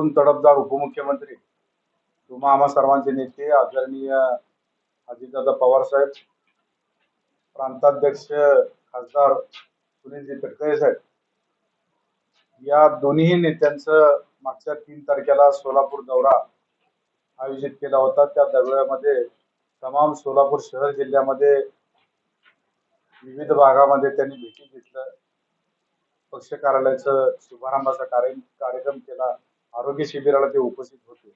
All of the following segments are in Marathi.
तरुण तडफदार उपमुख्यमंत्री. तुम्हा आम्हा सर्वांचे नेते आदरणीय अजितदादा पवार साहेब प्रांताध्यक्ष खासदार सुनीलजी तटकरे साहेब. या दोन्ही नेत्यांचं मागच्या तीन तारखेला सोलापूर दौरा आयोजित केला होता. त्या दौऱ्यामध्ये तमाम सोलापूर शहर जिल्ह्यामध्ये विविध भागामध्ये त्यांनी भेटी घेतलं पक्ष कार्यालयाचं शुभारंभाचा कार्य कार्यक्रम केला. आरोग्य शिबिराला ते उपस्थित होते.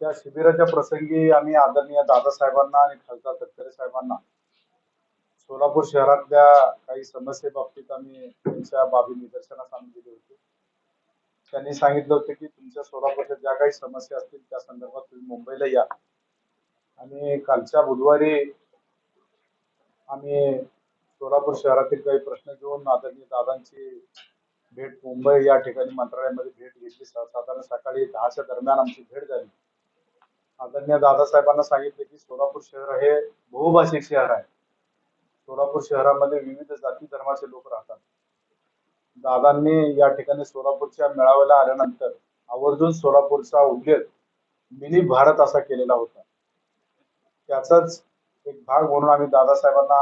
त्या शिबिराच्या प्रसंगी आम्ही आदरणीय दादासाहेबांना आणि खासदार तटकरे साहेबांना सोलापूर शहरातल्या काही समस्येबाबतीत आम्ही त्यांच्या बाबी निदर्शनास आणून दिली होती. त्यांनी सांगितलं होतं की तुमच्या सोलापूरच्या ज्या काही समस्या असतील त्या संदर्भात तुम्ही मुंबईला या. आणि कालच्या बुधवारी आम्ही सोलापूर शहरातील काही प्रश्न घेऊन आदरणीय दादांची भेट मुंबई या ठिकाणी मंत्रालयामध्ये भेट घेतली. साधारण सकाळी दहाच्या दरम्यान आमची भेट झाली. आदरणीय दादासाहेबांना सांगितले की सोलापूर शहर हे बहुभाषिक शहर आहे. सोलापूर शहरामध्ये विविध जाती धर्माचे लोक राहतात. दादांनी या ठिकाणी सोलापूरच्या मेळाव्याला आल्यानंतर आवर्जून सोलापूरचा उल्लेख मिनी भारत असा केलेला होता. त्याचाच एक भाग म्हणून आम्ही दादासाहेबांना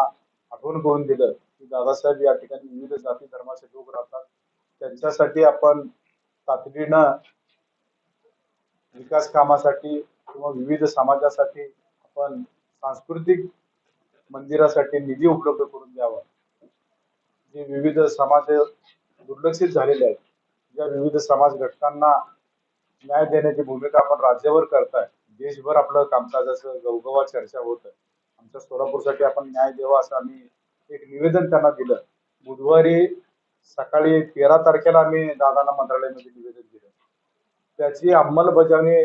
आठवण करून दिलं की दादासाहेब या ठिकाणी विविध जाती धर्माचे लोक राहतात. त्यांच्यासाठी आपण तातडीनं विकास कामासाठी किंवा विविध समाजासाठी आपण सांस्कृतिक मंदिरासाठी निधी उपलब्ध करून द्यावा. जे विविध समाज दुर्लक्षित झालेले आहेत ज्या विविध समाज घटकांना न्याय देण्याची भूमिका आपण राज्यावर करताय देशभर आपलं कामकाजाचं गवगवा चर्चा होत आहे. आमच्या सोलापूरसाठी आपण न्याय द्यावा असं आम्ही एक निवेदन त्यांना दिलं. बुधवारी सकाळी तेरा तारखेला आम्ही दादांना मंत्रालयामध्ये निवेदन दिलं. त्याची अंमलबजावणी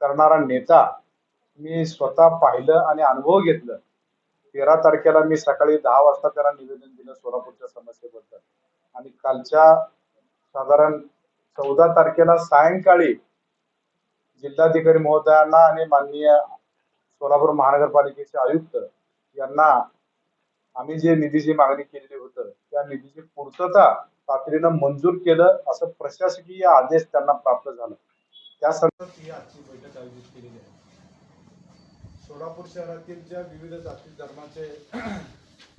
करणारा नेता मी स्वतः पाहिलं आणि अनुभव घेतलं. तेरा तारखेला मी सकाळी दहा वाजता त्यांना निवेदन दिलं सोलापूरच्या समस्येबद्दल. आणि कालच्या साधारण चौदा तारखेला सायंकाळी जिल्हाधिकारी महोदयांना आणि माननीय सोलापूर महानगरपालिकेचे आयुक्त यांना आम्ही जे निधीची मागणी केलेली होतं त्या निधीची पूर्तता तातडीनं मंजूर केलं असं प्रशासकीय आदेश त्यांना प्राप्त झाला. त्या संदर्भात ही आजची बैठक आयोजित केलेली आहे. सोलापूर शहरातील ज्या विविध जाती धर्माचे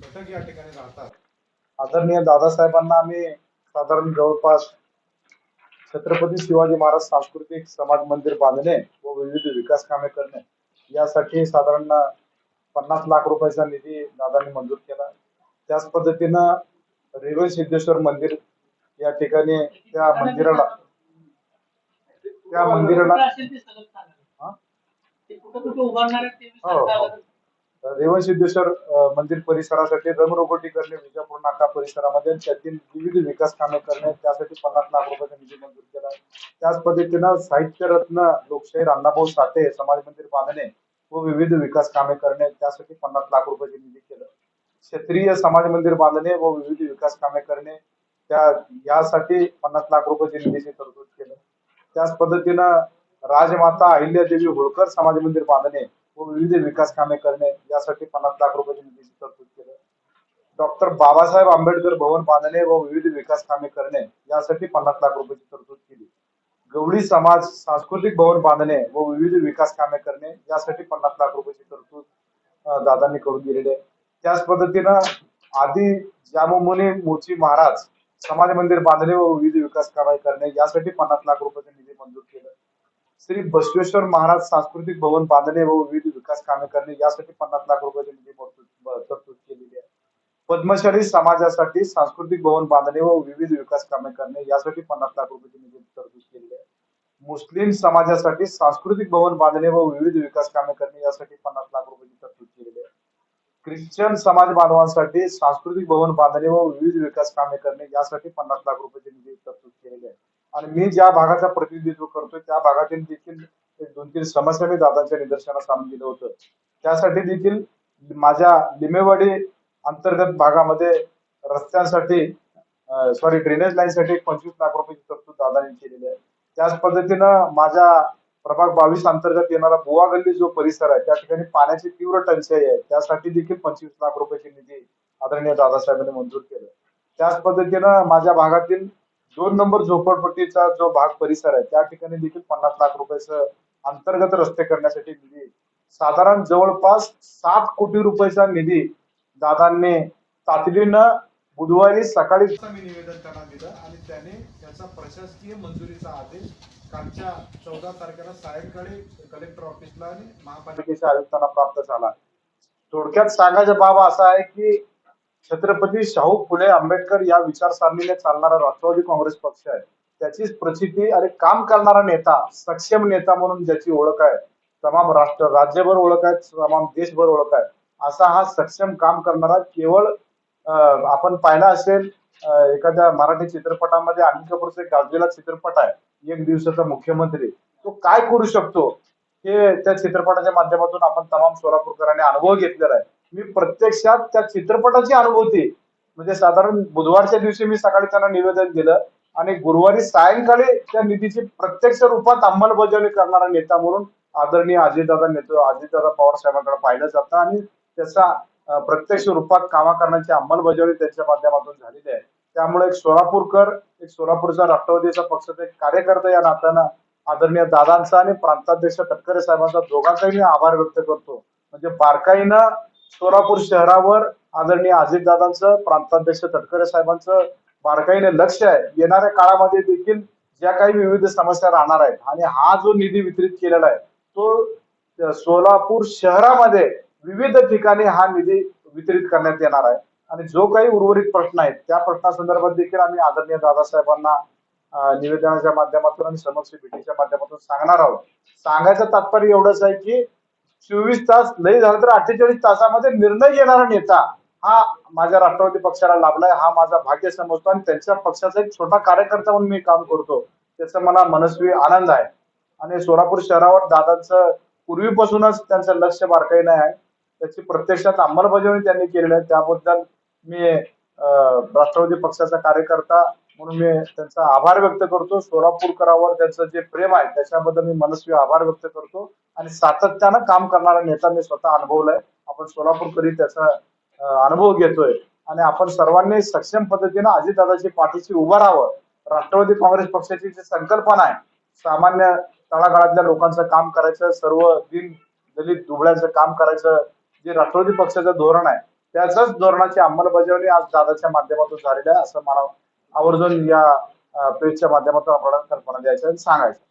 घटक या ठिकाणी राहतात आदरणीय दादासाहेबांना आम्ही साधारण जवळपास छत्रपती शिवाजी महाराज सांस्कृतिक समाज मंदिर बांधणे व विविध विकास कामे करणे यासाठी साधारण पन्नास लाख रुपयाचा निधी दादांनी मंजूर केला त्याच पद्धतीनं रेल्वे सिद्धेश्वर मंदिर या ठिकाणी त्या मंदिराला त्या मंदिराला हा? हो. रेवण सिद्धेश्वर मंदिर परिसरासाठी रंगरोगटी करणे विजापूर नाका परिसरामध्ये त्यातील विविध विकास कामे करणे त्यासाठी पन्नास लाख रुपयाचा निधी मंजूर केला त्याच पद्धतीनं साहित्य रत्न लोकशाही अण्णाभाऊ साठे समाज मंदिर बांधणे व विविध विकास कामे करणे त्यासाठी पन्नास लाख रुपयाचे निधी केलं. क्षेत्रीय समाज मंदिर बांधणे व विविध विकास कामे करणे त्या यासाठी पन्नास लाख रुपयाचे निधीची तरतूद केलं. त्याच पद्धतीनं राजमाता अहिल्यादेवी होळकर समाज मंदिर बांधणे व विविध विकास कामे करणे यासाठी पन्नास लाख रुपये निधीची तरतूद केलं. डॉक्टर बाबासाहेब आंबेडकर भवन बांधणे व विविध विकास कामे करणे यासाठी पन्नास लाख रुपयाची तरतूद केली. गवळी समाज सांस्कृतिक भवन बांधणे व विविध विकास कामे करणे यासाठी पन्नास लाख रुपयाची तरतूद दादांनी करून दिलेली आहे. त्याच पद्धतीनं आधी जामुमुनी मोची महाराज समाज मंदिर बांधणे व विविध विकास कामे करणे यासाठी पन्नास लाख रुपयाचा निधी मंजूर केला. श्री बसवेश्वर महाराज सांस्कृतिक भवन बांधणे व विविध विकास कामे करणे यासाठी पन्नास लाख रुपयाची निधी तरतूद केलेली आहे. पद्मशाली समाजासाठी सांस्कृतिक भवन बांधणे व विविध विकास कामे करणे यासाठी पन्नास लाख रुपये निधी तरतूद केलेली आहे मुस्लिम समाजासाठी सांस्कृतिक भवन बांधणे व विविध विकास कामे करणे यासाठी पन्नास लाख रुपयाची तरतूद केलेली आहे. ख्रिश्चन समाज बांधवांसाठी सांस्कृतिक भवन बांधणे व विविध विकास कामे करणे यासाठी पन्नास लाख रुपयाची निधी तरतूद केलेली आहे. आणि मी ज्या भागाचा प्रतिनिधित्व करतोय त्या भागातील देखील दोन तीन समस्या मी दादांच्या निदर्शनास आणून दिलं होतं. त्यासाठी देखील माझ्या लिमेवाडी अंतर्गत भागामध्ये रस्त्यांसाठी सॉरी ड्रेनेज लाईनसाठी पंचवीस लाख रुपयाची तरतूद दादांनी केलेली आहे. त्याच पद्धतीनं माझ्या प्रभाग बावीस अंतर्गत येणारा बुवा गल्ली जो परिसर आहे त्या ठिकाणी पाण्याची तीव्र टंचाई आहे. त्यासाठी देखील पंचवीस लाख रुपयाची निधी आदरणीय दादासाहेबांनी मंजूर केलं. त्याच पद्धतीनं माझ्या भागातील दोन नंबर झोपडपट्टीचा जो भाग परिसर आहे त्या ठिकाणी देखील पन्नास लाख रुपयाचं अंतर्गत रस्ते करण्यासाठी निधी साधारण जवळपास सात कोटी रुपयाचा निधी दादांनी तातडीनं बुधवारी सकाळी मी निवेदन त्यांना दिलं आणि त्याने त्याचा प्रशासकीय मंजुरीचा आदेश कालच्या चौदा तारखेला सायंकाळी कलेक्टर ऑफिसला आणि महापालिकेच्या आयुक्तांना प्राप्त झाला. थोडक्यात सांगायचं बाब असा आहे की छत्रपती शाहू फुले आंबेडकर या विचारसरणीने चालणारा राष्ट्रवादी काँग्रेस पक्ष आहे. त्याचीच प्रचिती आणि काम करणारा नेता सक्षम नेता म्हणून ज्याची ओळख आहे तमाम राष्ट्र राज्यभर ओळख आहे तमाम देशभर ओळख आहे असा हा सक्षम काम करणारा केवळ आपण पाहिला असेल एखाद्या मराठी चित्रपटामध्ये अनिल कपूरचा एक गाजलेला चित्रपट आहे एक दिवसाचा मुख्यमंत्री. तो काय करू शकतो? हे त्या चित्रपटाच्या माध्यमातून आपण तमाम सोलापूरकरांनी अनुभव घेतलेला आहे. मी प्रत्यक्षात त्या चित्रपटाची अनुभूती म्हणजे साधारण बुधवारच्या दिवशी मी सकाळी त्यांना निवेदन दिलं आणि गुरुवारी सायंकाळी त्या निधीची प्रत्यक्ष रूपात अंमलबजावणी करणारा नेता म्हणून आदरणीय अजितदादा नेतो अजितदादा पवार साहेबांकडे पाहिलं जातं आणि त्याचा प्रत्यक्ष रूपात कामा करण्याची अंमलबजावणी त्यांच्या माध्यमातून झालेली आहे. त्यामुळे एक सोलापूरकर एक सोलापूरचा राष्ट्रवादीचा पक्षाचा एक कार्यकर्ता या नात्यानं आदरणीय दादांचा आणि प्रांताध्यक्ष तटकरे साहेबांचा दोघांचाही मी आभार व्यक्त करतो. म्हणजे बारकाईनं सोलापूर शहरावर आदरणीय अजितदादांचं प्रांताध्यक्ष तटकरे साहेबांचं बारकाईने लक्ष आहे. येणाऱ्या काळामध्ये देखील ज्या काही विविध समस्या राहणार आहेत आणि हा जो निधी वितरित केलेला आहे तो सोलापूर शहरामध्ये विविध ठिकाणी हा निधी वितरित करण्यात येणार आहे. आणि जो काही उर्वरित प्रश्न आहेत त्या प्रश्नासंदर्भात देखील आम्ही आदरणीय दादासाहेबांना निवेदनाच्या माध्यमातून आणि समक्ष भेटीच्या माध्यमातून सांगणार आहोत. सांगायचं तात्पर्य एवढंच आहे की चोवीस तास लई झालं तर अठ्ठेचाळीस तासामध्ये निर्णय घेणारा नेता हा माझ्या राष्ट्रवादी पक्षाला लाभलाय हा माझा भाग्य समजतो आणि त्यांच्या पक्षाचा एक छोटा कार्यकर्ता म्हणून मी काम करतो. त्याचा मला मनस्वी आनंद आहे. आणि सोलापूर शहरावर दादांचं पूर्वीपासूनच त्यांचं लक्ष बारकाईनं आहे. त्याची प्रत्यक्षात अंमलबजावणी त्यांनी केलेली आहे. त्याबद्दल मी राष्ट्रवादी पक्षाचा कार्यकर्ता म्हणून मी त्यांचा आभार व्यक्त करतो. सोलापूरकरावर त्यांचं जे प्रेम आहे त्याच्याबद्दल मी मनस्वी आभार व्यक्त करतो. आणि सातत्यानं काम करणारा नेता मी स्वतः अनुभवलाय. आपण सोलापूरकरी त्याचा अनुभव घेतोय. आणि आपण सर्वांनी सक्षम पद्धतीनं अजितदादाची पाठीशी उभं राहावं. राष्ट्रवादी काँग्रेस पक्षाची जी संकल्पना आहे सामान्य तळागाळातल्या लोकांचं काम करायचं सर्व दिन दलित दुबळ्याचं काम करायचं जे राष्ट्रवादी पक्षाचं धोरण आहे त्याच धोरणाची अंमलबजावणी आज दादाच्या माध्यमातून झालेली आहे असं मला आवर्जून या पेजच्या माध्यमातून आपल्याला कल्पना द्यायचं आणि सांगायचं